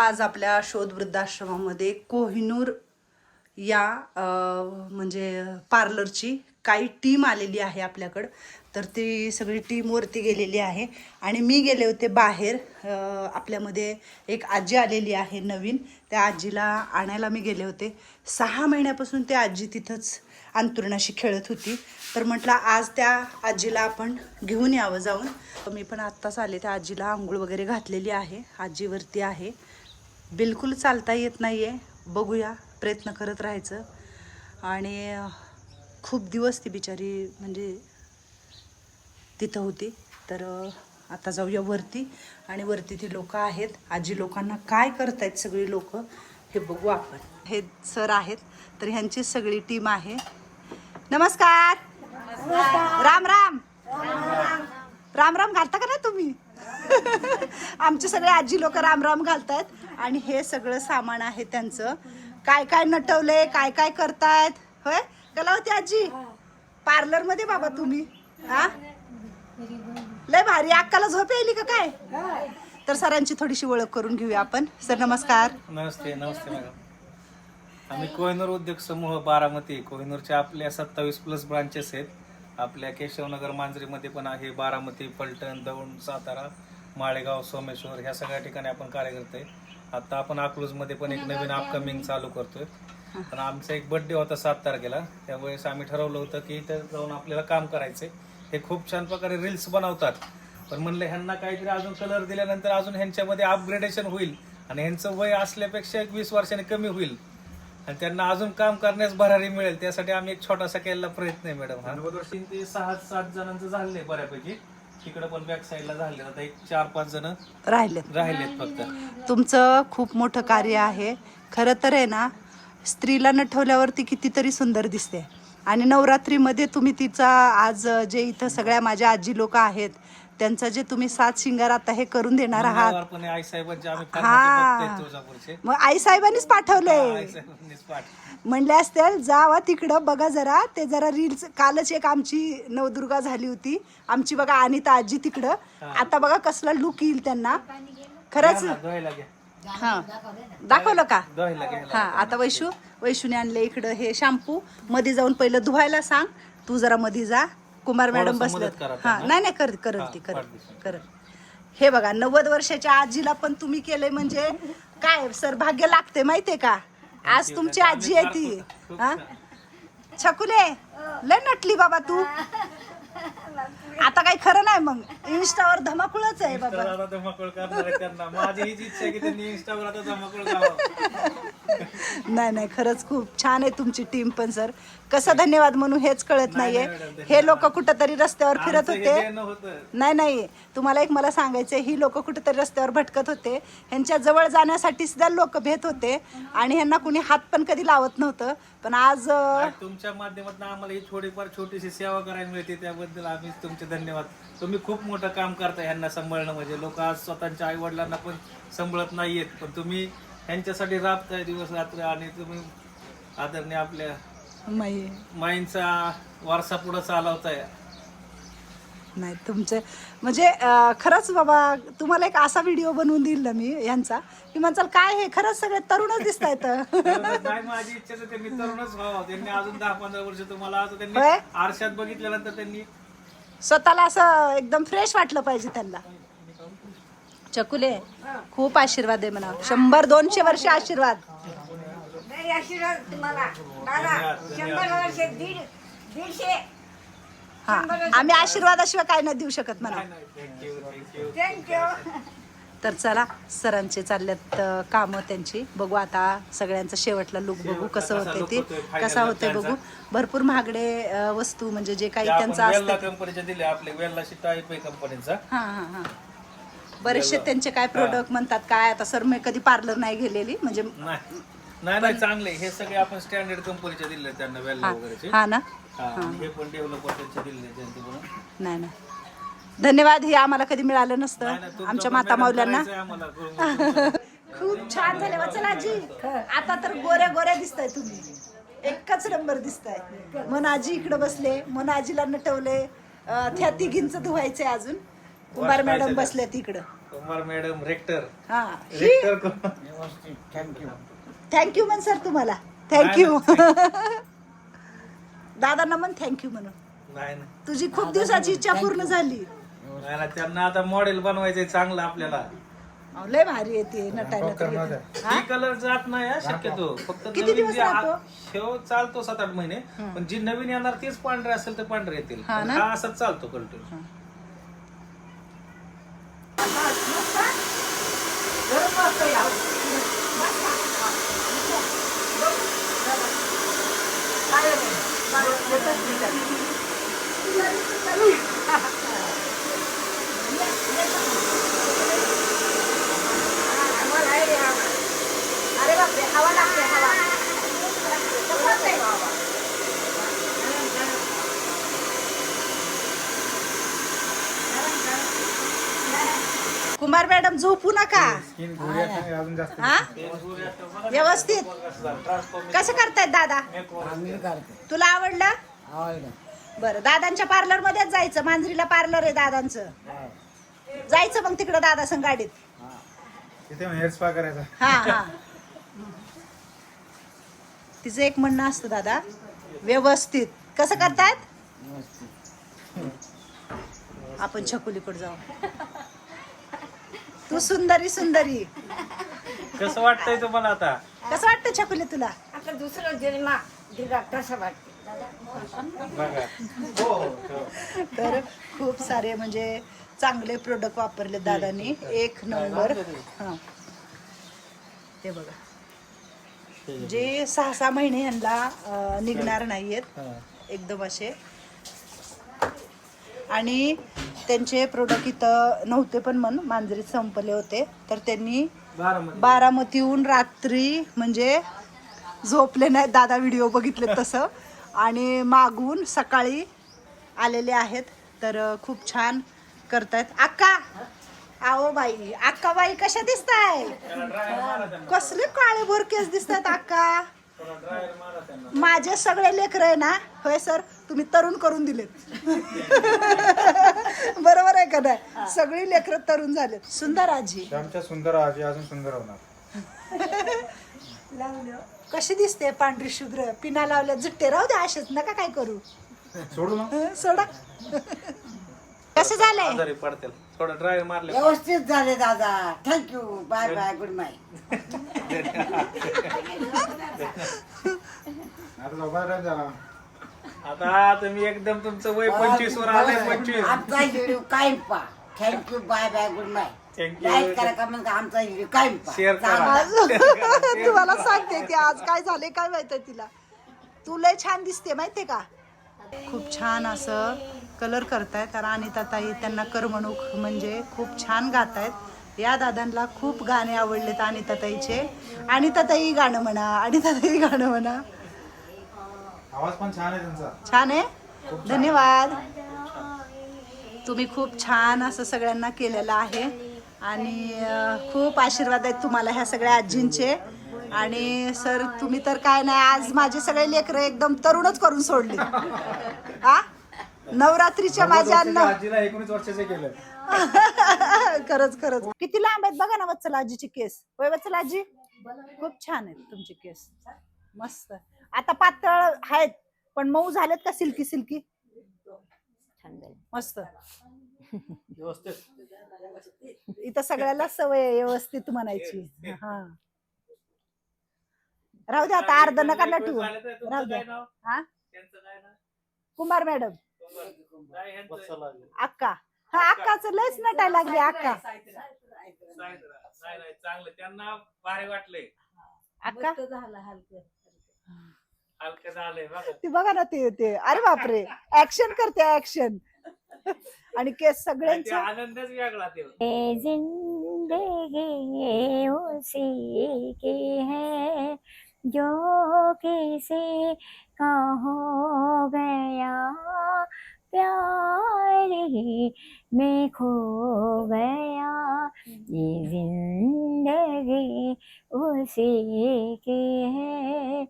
आज आपल्या शोध वृद्धाश्रमामध्ये कोहिनूर या म्हणजे पार्लरची काही टीम आलेली आहे आपल्याकडं. तर ती सगळी टीम वरती गेलेली आहे. आणि मी गेले होते बाहेर आपल्यामध्ये एक आजी आलेली आहे नवीन. त्या आजीला आणायला मी गेले होते. सहा महिन्यापासून ते आजी तिथंच अंतुरणाशी खेळत होती. तर म्हटलं आज त्या आजीला आपण घेऊन यावं जाऊन. मी पण आत्ताच आले. त्या आजीला आंघोळ वगैरे घातलेली आहे. आजीवरती आहे. बिलकुल चालता येत नाही आहे बघूया प्रयत्न करत राहायचं. आणि खूप दिवस ती बिचारी म्हणजे तिथं होती. तर आता जाऊया वरती. आणि वरती ती लोक आहेत. आजी लोकांना काय करतायत सगळी लोक हे बघू आपण. हे सर आहेत. तर ह्यांची सगळी टीम आहे. नमस्कार. राम राम. राम राम. घालता का नाही तुम्ही? आमचे सगळे आजी लोक राम राम घालतायत आणि हे सगळं सामान आहे त्यांचं. काय काय नटवलंय काय काय करतायत? होय? कलावती आजी? पार्लरमध्ये बाबा तुम्ही. हा? लय भारी. अक्काला झोप यायली का काय? तर सरांची थोडीशी ओळख करून घेऊया आपण. सर नमस्कार. नमस्ते नमस्ते मॅडम. आम्ही कोहिनूर उद्योग समूह बारामती कोहिनूरच्या आपल्या सत्तावीस प्लस ब्रांचेस आहेत. आपल्या केशवनगर मांजरीमध्ये पण आहे बारामती पलटण दौंड सातारा. माळेगाव सोमेश्वर ह्या सगळ्या ठिकाणी आपण कार्यकर्ते. करतोय आता आपण अकलूजमध्ये पण एक नवीन अपकमिंग चालू करतोय. पण आमचा एक बर्थडे होता सात तारखेला. त्यावेळेस आम्ही ठरवलं होतं की इथं जाऊन आपल्याला काम करायचंय. हे खूप छान प्रकारे रील्स बनवतात. पण म्हणलं ह्यांना काहीतरी अजून कलर दिल्यानंतर अजून ह्यांच्यामध्ये अपग्रेडेशन होईल. आणि ह्यांचं वय असल्यापेक्षा एक वीस वर्षाने कमी होईल. आणि त्यांना अजून काम करण्यास भरारी मिळेल. त्यासाठी आम्ही एक छोटासा केलेला प्रयत्न आहे मॅडम हा तीन ते सहा सात जणांचं झालंय बऱ्यापैकी. तिकडे पण बॅक साईडला झाले. आता एक चार पाच जण राहिलेत. राहिलेत फक्त. तुमचं खूप मोठं कार्य आहे. खरं तर आहे ना स्त्रीला नटवल्यावरती कितीतरी सुंदर दिसते. आणि नवरात्रीमध्ये तुम्ही तिचा आज जे इथं सगळ्या माझ्या आजी लोक आहेत त्यांचा जे तुम्ही सात शिंगार आता हे करून देणार आहात. हा. मग आई साहेबांनीच पाठवलंय. म्हणले असतील जावा तिकडं बघा जरा. ते जरा रील्स कालच एक आमची नवदुर्गा झाली होती. आमची बघा अनिता आजी तिकडं. आता बघा कसला लुक येईल त्यांना. खरंच? हा. दाखवलं का? हा आता वैशू वैशूने आणले इकडं हे शॅम्पू मध्ये जाऊन पहिलं धुवायला सांग. तू जरा मध्ये जा. कुमार मॅडम थोडंसं बसले मदत करा हा त्यांना. नाही नाही कर करल ती पाठदिशी. करल हे बघा नव्वद वर्षाच्या आजीला पण तुम्ही केलंय म्हणजे काय सर भाग्य लागते माहितीये का? आज तुमची आजी आहे ती. हा? छकुले लय नटली बाबा तू. आता काही खरं नाही मग. इन्स्टावर धमाकुळच आहे बाबा. आता धमाकूळ करणार आहे त्यांना. माझी हीच इच्छा आहे की त्यांनी इंस्टावर आता धमाकूळ करावं. नाही नाही खरंच खूप छान आहे तुमची टीम पण सर कसं धन्यवाद म्हणून हेच कळत नाही, नाहीये. हे लोक कुठंतरी रस्त्यावर फिरत होते. नाही नाही तुम्हाला एक मला सांगायचं ही लोक कुठेतरी रस्त्यावर भटकत होते. ह्यांच्या जवळ जाण्यासाठी सुद्धा लोक भेट होते. आणि ह्यांना कुणी हात पण कधी लावत नव्हतं. पण आज तुमच्या माध्यमातून आम्हाला ही थोडीफार छोटीशी सेवा करायला मिळते त्याबद्दल आम्ही तुमचे धन्यवाद. तुम्ही खूप मोठं काम करता ह्यांना सांभाळणं म्हणजे. लोक आज स्वतःच्या आई वडिलांना पण सांभाळत नाहीयेत पण तुम्ही ह्यांच्यासाठी राबताय दिवस रात्र आणि तुम्ही आदरणीय आपल्या माईंचा वारसा पुढे चालवताय. नाही तुमचे म्हणजे अं, खरंच बाबा तुम्हाला एक असा व्हिडिओ बनवून देईल ना मी यांचा की म्हणचाल काय हे? खरंच सगळे तरुणच दिसत आहेत नाही माझी इच्छा तर त्यांनी तरुणच व्हावं. त्यांनी अजून दहा पंधरा वर्ष तुम्हाला असं त्यांनी होय? आरशात बघितल्यानंतर त्यांनी स्वतःला असं एकदम फ्रेश वाटलं पाहिजे त्यांना. चकुले खूप आशीर्वाद आहे म्हणा शंभर दोनशे वर्ष आशीर्वाद. नाही आशीर्वाद तुम्हाला. दादा शंभर वर्ष दीड दीडशे. हा आम्ही आशीर्वादाशिवाय काय नाही देऊ शकत म्हणा थँक्यू थँक्यू थँक्यू तर चला सरांचे चालल्यात कामं त्यांची. बघू आता सगळ्यांचं शेवटला लुक बघू कसं होते ते कसा होते बघू. भरपूर महागडे अं, वस्तू म्हणजे जे काही त्यांचं वेल्ला असतं कंपनीच्या दिल्या आपले वेल्लाशी टाईप आहे कंपनीचा हा हा हा. बरेचसे त्यांचे काय प्रोडक्ट म्हणतात काय आता सर मी कधी पार्लर नाही गेलेली म्हणजे नाही. नाही नाही चांगले. हे सगळे आपण स्टँडर्ड कंपनीचे दिले त्यांना वगैरेचे. हा ना? हा, पण डेव्हलपर त्यांचे दिले त्यांचे नाही नाही. धन्यवाद हे आम्हाला कधी मिळालं नसतं. आमच्या माता माऊल्यांना. खूप छान झाले. वाचन आजी. आता तर गोऱ्या गोऱ्या दिसताय तुम्ही. एकच नंबर दिसताय. मन आजी इकडे बसले. मन आजीला नटवले त्या तिघींचं धुवायचंय अजून. कुंभार मॅडम बसले तिकडं. Kumar madam rector. हा. Rector thank you thank you म्हण सर तुम्हाला. थँक्यू दादांना म्हण थँक्यू म्हणून. नाही नाही. तुझी खूप दिवसाची इच्छा पूर्ण झाली. नाही ना, त्यांना आता मॉडेल बनवायचंय चांगलं आपल्याला. अहो, लय भारी येते नटायला तर येते. हा? कलर जात नाही हा, शक्यतो. फक्त किती नवीन दिवस जे आ-? शेव चालतो सात आठ महिने पण जी नवीन येणार तेच पांढरे असेल तर पांढरे येतील. हा पण ना? हा असाच चालतो कलर अरे बापरे हवा लागते हवा कुमार मॅडम झोपू नका. हा व्यवस्थित. कसं करतायत दादा? तुला आवडलं? बरं दादांच्या पार्लर मध्येच जायचं. मांजरीला पार्लर आहे दादांचं. जायचं मग तिकडं दादा संग गाडीत तिथे हेअर स्पा करायचा. हा हा. तिचं एक म्हणणं असतं दादा. व्यवस्थित. कसं करतायत? आपण छकुलीकडे जाऊ. तू सुंदरी सुंदरी. कसं वाटतंय तुम्हाला आता? कसं वाटतं छकुली तुला? आता दुसरा जन्मा दिला तसं वाटते बघा. तर खूप सारे म्हणजे चांगले प्रोडक्ट वापरले दादांनी. एक नंबर. हा हे. बघा. जे सहा सहा महिने यांना अं, निघणार नाहीयेत. एकदम असे. आणि त्यांचे प्रोडक्ट इथं नव्हते पण मन मांजरीत संपले होते. तर त्यांनी बारामती. बारामतीहून रात्री म्हणजे झोपले नाही. दादा व्हिडिओ बघितले तसं. आणि मागून सकाळी आलेले आहेत. तर खूप छान करतायत. अक्का! आओ बाई. अक्का बाई कशा दिसताय? कसले काळे भोर केस दिसतात अक्का. माझे सगळे लेकर आहे ना? होय सर? तुम्ही तरुण करून दिलेत. बरोबर आहे का नाही? सगळी लेकरं तरुण झालेत. सुंदर आजी आमच्या सुंदर आजी अजून सुंदर होणार. कशी दिसते पांढरी शुभ्र? पिना लावल्या जुट्टे. राहू द्या असेच नका काय करू. सोडू ना. हं, सोडा. कसं झालंय? आजारी पडतील. थोडं ड्राय मारले. व्यवस्थित झाले दादा. Thank you bye bye goodbye आता झाला आता तुम्ही एकदम तुमचं वय पंचवीस वर आलंय पंचवीस. आमचा व्हिडिओ कायम पा thank you bye bye goodbye Thank you. Like करा कमेंट करा आमचा व्हिडिओ कायम पा Share करा. आज तुम्हाला सांगते की आज काय झाले काय माहितीये तिला. तू लय छान दिसते माहितीये का? खूप छान असं कलर करतायत. आणि अनिता ताई त्यांना करमणूक म्हणजे खूप छान गातायत. या दादांना खूप गाणे आवडलेत अनिता ताईचे. अनिता ताई गाणं म्हणा अनिता ताई गाणं म्हणा. आवाज पण छान आहे त्यांचा. छान आहे? धन्यवाद. तुम्ही खूप छान असं सगळ्यांना केलेलं आहे. आणि खूप आशीर्वाद आहेत तुम्हाला ह्या सगळ्या आजींचे. आणि सर तुम्ही तर काय नाही आज माझे सगळे लेकरं एकदम तरुणच करून सोडले. आ? नवरात्रीच्या माझ्या एकोणीस वर्षाचे केलं. खरंच खरंच. किती लांब आहेत बघा ना वत्सल आजीची केस. होय वत्सल आजी? खूप छान आहेत तुमची केस. मस्त. आता पातळ आहेत पण मऊ झालेत का सिल्की सिल्की? मस्त. इथं सगळ्याला सवय आहे व्यवस्थित म्हणायची. हा. राहू द्या आता अर्ध नका नटू. राहू द्या हा? कुमार मॅडम. अक्का. हा अक्काचं लयच नटायला लागली अक्का. चांगलं त्यांना भारी वाटले अक्का? हलकं. झालंय बघा. ती बघा ना ते ते. अरे बापरे. ऍक्शन करते ऍक्शन आणि केस ते सगळ्यांचं आनंदच वेगळा ते. ये जिंदगी उसी की है. जो किसी का हो गया प्यार ही में खो गया। ये जिंदगी उसी की है।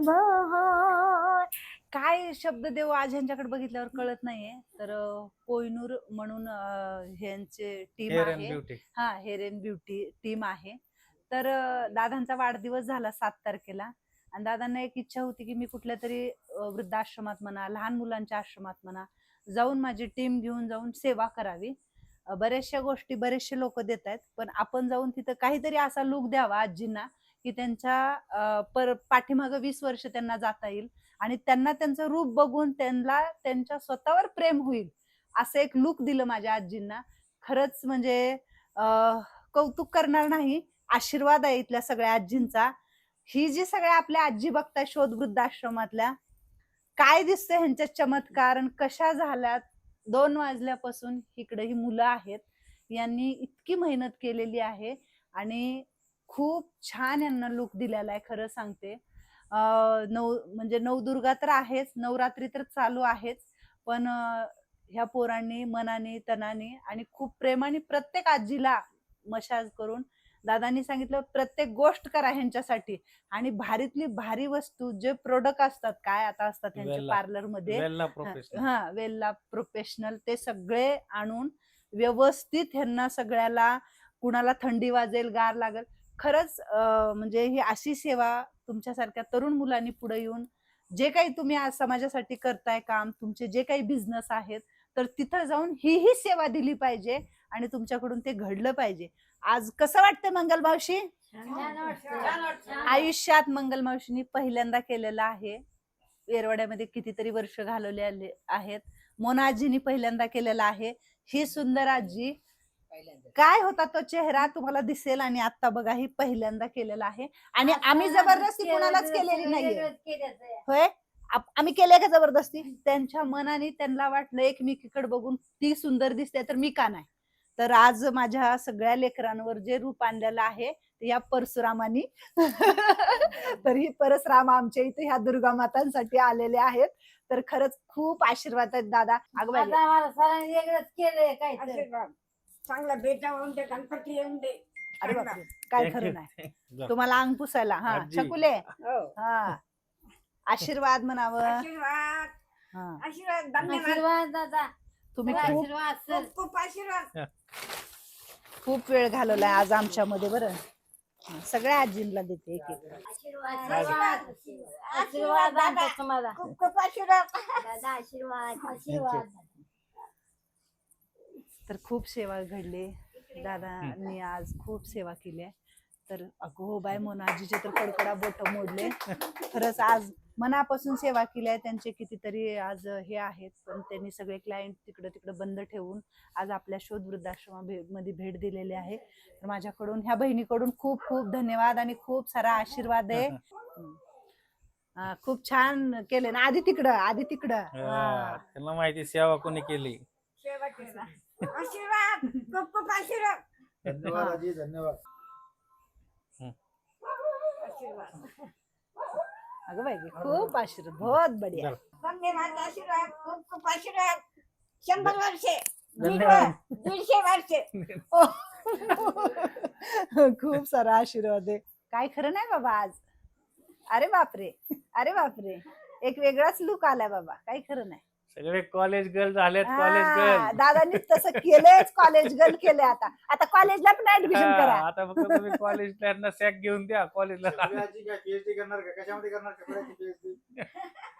बहार काय शब्द देव आज ह्यांच्याकडे बघितल्यावर कळत नाहीये. तर अं, कोहिनूर म्हणून अं, ह्यांचे टीम हेअर अँड आहे. ब्युटी हा हेअर अँड ब्युटी टीम आहे. तर अं, दादांचा वाढदिवस झाला सात तारखेला. आणि दादांना एक इच्छा होती की मी कुठल्या तरी अं, वृद्धाश्रमात म्हणा लहान मुलांच्या आश्रमात म्हणा जाऊन माझी टीम घेऊन जाऊन सेवा करावी. अं, बऱ्याचशा गोष्टी बरेचसे लोक देत आहेत पण आपण जाऊन तिथं काहीतरी असा लुक द्यावा आजींना की त्यांच्या पर पाठीमागं वीस वर्ष त्यांना जाता येईल आणि त्यांना त्यांचं रूप बघून त्यांना त्यांच्या स्वतःवर प्रेम होईल असं एक लुक दिलं माझ्या आजींना. खरंच म्हणजे कौतुक करणार नाही आशीर्वाद आहे इथल्या सगळ्या आजींचा. ही जी सगळ्या आपल्या आजी बघताय शोध वृद्धाश्रमातल्या काय दिसतंय ह्यांच्या चमत्कार कशा झाल्यात? दोन वाजल्यापासून इकडे ही मुलं आहेत. यांनी इतकी मेहनत केलेली आहे आणि खूप छान यांना लुक दिलेला आहे खरं सांगते अं, नऊ म्हणजे नवदुर्गा तर आहेच नवरात्री तर चालू आहेच पण ह्या पोरांनी मनाने तनाने आणि खूप प्रेमाने प्रत्येक आजीला मशाज करून दादांनी सांगितलं प्रत्येक गोष्ट करा ह्यांच्यासाठी आणि भारीतली भारी वस्तू जे प्रोडक्ट असतात काय आता असतात त्यांच्या वेल्ला. पार्लरमध्ये वेल्ला प्रोफेशनल हा वेल्ला प्रोफेशनल ते सगळे आणून व्यवस्थित ह्यांना सगळ्याला कुणाला थंडी वाजेल गार लागेल खरंच म्हणजे ही अशी सेवा तुमच्यासारख्या तरुण मुलांनी पुढे येऊन जे काही तुम्ही आज समाजासाठी करताय काम तुमचे जे काही बिझनेस आहेत तर तिथं जाऊन ही ही सेवा दिली पाहिजे आणि तुमच्याकडून ते घडलं पाहिजे. आज कसं वाटतं मंगल मावशी? आयुष्यात मंगल मावशीनी पहिल्यांदा केलेलं आहे. येरवड्यामध्ये कितीतरी वर्ष घालवले आले आहेत. मोनाजीनी पहिल्यांदा केलेला आहे. ही सुंदर आजी काय होता तो चेहरा तुम्हाला दिसेल आणि आता बघा ही पहिल्यांदा केलेला आहे. आणि आम्ही जबरदस्ती कोणालाच केलेली नाहीये. होय? आम्ही केले का जबरदस्ती? त्यांच्या मनाने त्यांना वाटलं एकमेकीकडे बघून ती सुंदर दिसते तर मी का नाही? तर आज माझ्या सगळ्या लेकरांवर जे रूप आणलेलं आहे ते या परशुरामानी. तर ही परशुराम आमच्या इथे ह्या दुर्गा मातांसाठी आलेले आहेत. तर खरंच खूप आशीर्वाद आहेत दादा. अगं बाई, आता आम्हाला सरांनी वेगळंच केलंय काय चांगला बेटा होऊन दे गणपती येऊन दे. अरे बापरे काय खरं नाही. तुम्हाला अंग पुसायला हा आजी. छकुले हो. हा. आशीर्वाद म्हणावं. आशीर्वाद. हा. आशीर्वाद धन्यवाद. आशीर्वाद दादा. तुम्ही खूप आशीर्वाद सर खूप खूप आशीर्वाद. खूप वेळ घालवलाय आज आमच्यामध्ये बरं. हा, सगळ्या आजींना देते एक एक. आशीर्वाद. आशीर्वाद. दादा. तुम्हाला खूप खूप आशीर्वाद. दादा आशीर्वाद आशीर्वाद. तर खूप सेवा घडली. दादांनी आज खूप सेवा केली आहे. तर अगो बाय मोनाजीचे तर कडकडा बोट मोडले. खरंच आज मनापासून सेवा केली आहे. त्यांचे कितीतरी आज हे आहेत पण त्यांनी सगळे क्लायंट तिकडं तिकडं बंद ठेवून आज आपल्या शोध वृद्धाश्रमा मध्ये भेट दिलेली आहे. तर माझ्याकडून ह्या बहिणीकडून खूप खूप धन्यवाद आणि खूप सारा आशीर्वाद आहे. हा, खूप छान केले. ना आधी तिकडं आधी तिकडं. हा. त्यांना माहिती सेवा कोणी केली? सेवा केला. आशीर्वाद. खूप खूप आशीर्वाद. धन्यवाद आजी धन्यवाद. आशीर्वाद. अगं बाई खूप आशीर्वाद बहुत बढिया. धन्यवाद आशीर्वाद खूप खूप आशीर्वाद. शंभर वर्षे. धन्यवाद. दीड- दीडशे वर्षे. खूप सारा आशीर्वाद आहे. काय खरं नाही बाबा आज. अरे बापरे. अरे बापरे. एक वेगळाच लुक आलाय बाबा. काही खरं नाही. सगळे कॉलेज गर्ल झालेत कॉलेज हा, गर्ल दादांनी तसं केलंच कॉलेज गर्ल केले आता. आता कॉलेजला पण ऍडमिशन करा. आता फक्त तुम्ही कॉलेजला सॅक घेऊन द्या कॉलेजला शकुली आजी काय पीएचडी करणार का? कशामध्ये करणार आजी पीएचडी